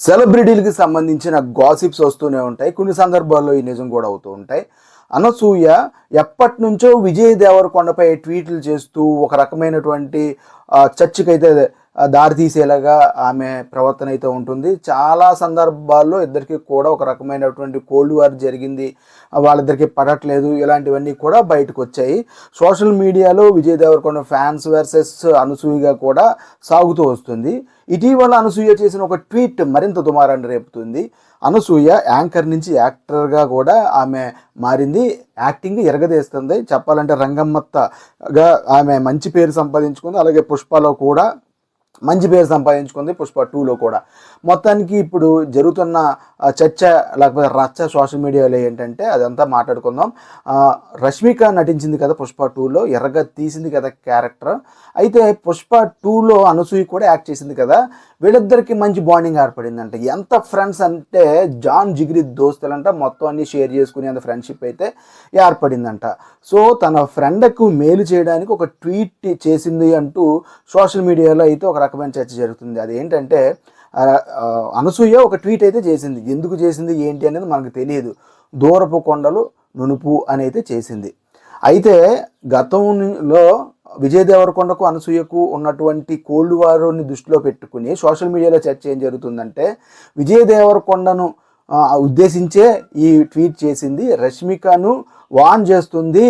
సెలబ్రిటీలకి సంబంధించిన గాసిప్స్ వస్తూనే ఉంటాయి. కొన్ని సందర్భాల్లో ఈ నిజం కూడా అవుతూ ఉంటాయి. అనసూయ ఎప్పటి నుంచో విజయ్ దేవరకొండపై ట్వీట్లు చేస్తూ ఒక రకమైనటువంటి చర్చకైతే దారితీసేలాగా ఆమె ప్రవర్తన అయితే ఉంటుంది. చాలా సందర్భాల్లో ఇద్దరికి కూడా ఒక రకమైనటువంటి కోల్డ్ వార్ జరిగింది. వాళ్ళిద్దరికి పడట్లేదు. ఇలాంటివన్నీ కూడా బయటకు వచ్చాయి. సోషల్ మీడియాలో విజయ్ దేవరకొండ ఫ్యాన్స్ వర్సెస్ అనసూయగా కూడా సాగుతూ వస్తుంది. ఇటీవల అనసూయ చేసిన ఒక ట్వీట్ మరింత దుమారాన్ని రేపుతుంది. అనసూయ యాంకర్ నుంచి యాక్టర్గా కూడా ఆమె మారింది. యాక్టింగ్ ఎరగదీస్తుంది. చెప్పాలంటే రంగమ్మత్తగా ఆమె మంచి పేరు సంపాదించుకుంది. అలాగే పుష్పలో కూడా మంచి పేరు సంపాదించుకుంది పుష్ప టూలో కూడా. మొత్తానికి ఇప్పుడు జరుగుతున్న చర్చ లేకపోతే రచ్చ సోషల్ మీడియాలో ఏంటంటే అదంతా మాట్లాడుకుందాం. రష్మిక నటించింది కదా పుష్ప టూలో ఎర్రగా తీసింది కదా క్యారెక్టర్. అయితే పుష్ప టూలో అనసూయ కూడా యాక్ట్ చేసింది కదా. వీళ్ళిద్దరికి మంచి బాండింగ్ ఏర్పడిందంట. ఎంత ఫ్రెండ్స్ అంటే జాన్ జిగిరి దోస్తులంట. మొత్తం అన్ని షేర్ చేసుకునే అంత ఫ్రెండ్షిప్ అయితే ఏర్పడిందంట. సో తన ఫ్రెండ్కు మేలు చేయడానికి ఒక ట్వీట్ చేసింది అంటూ సోషల్ మీడియాలో అయితే ఒక రకమైన చర్చ జరుగుతుంది. అది ఏంటంటే అనసూయ ఒక ట్వీట్ అయితే చేసింది. ఎందుకు చేసింది ఏంటి అనేది మనకు తెలియదు. దూరపు కొండలు నునుపు అని అయితే చేసింది. అయితే గతంలో విజయ్ దేవరకొండకు అనసూయకు ఉన్నటువంటి కోల్డ్ వారుని దృష్టిలో పెట్టుకుని సోషల్ మీడియాలో చర్చ ఏం జరుగుతుందంటే విజయ్ దేవరకొండను ఉద్దేశించే ఈ ట్వీట్ చేసింది రష్మికను వాన్ చేస్తుంది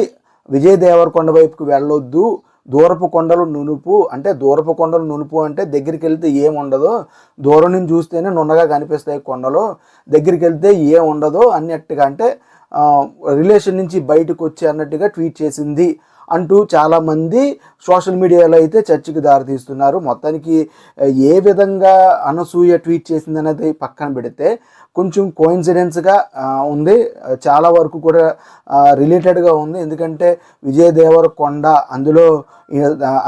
విజయ్ దేవరకొండ వైపుకు వెళ్ళొద్దు దూరపు కొండలు నునుపు అంటే దూరపు కొండలు నునుపు అంటే దగ్గరికి వెళ్తే ఏముండదో దూరం నుంచి చూస్తేనే నున్నగా కనిపిస్తాయి కొండలు. దగ్గరికి వెళ్తే ఏం ఉండదు అన్నట్టుగా అంటే రిలేషన్ నుంచి బయటకు వచ్చి అన్నట్టుగా ట్వీట్ చేసింది. అంటూ చాలామంది సోషల్ మీడియాలో అయితే చర్చకు దారితీస్తున్నారు. మొత్తానికి ఏ విధంగా అనసూయ ట్వీట్ చేసింది అనేది పక్కన పెడితే కొంచెం కోయిన్సిడెన్స్గా ఉంది. చాలా వరకు కూడా రిలేటెడ్గా ఉంది. ఎందుకంటే విజయ్ దేవరకొండ అందులో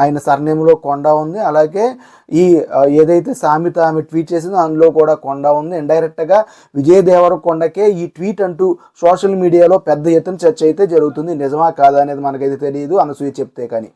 ఆయన సర్నేమ్లో కొండ ఉంది. అలాగే ఈ ఏదైతే సామెత ఆమె ట్వీట్ చేసిందో అందులో కూడా కొండ ఉంది. ఇండైరెక్ట్గా విజయ్ దేవరకొండకే ఈ ట్వీట్ అంటూ సోషల్ మీడియాలో పెద్ద ఎత్తున చర్చ అయితే జరుగుతుంది. నిజమా కాదా అనేది మనకైతే తెలియదు. అనసూయ చెప్తే కానీ.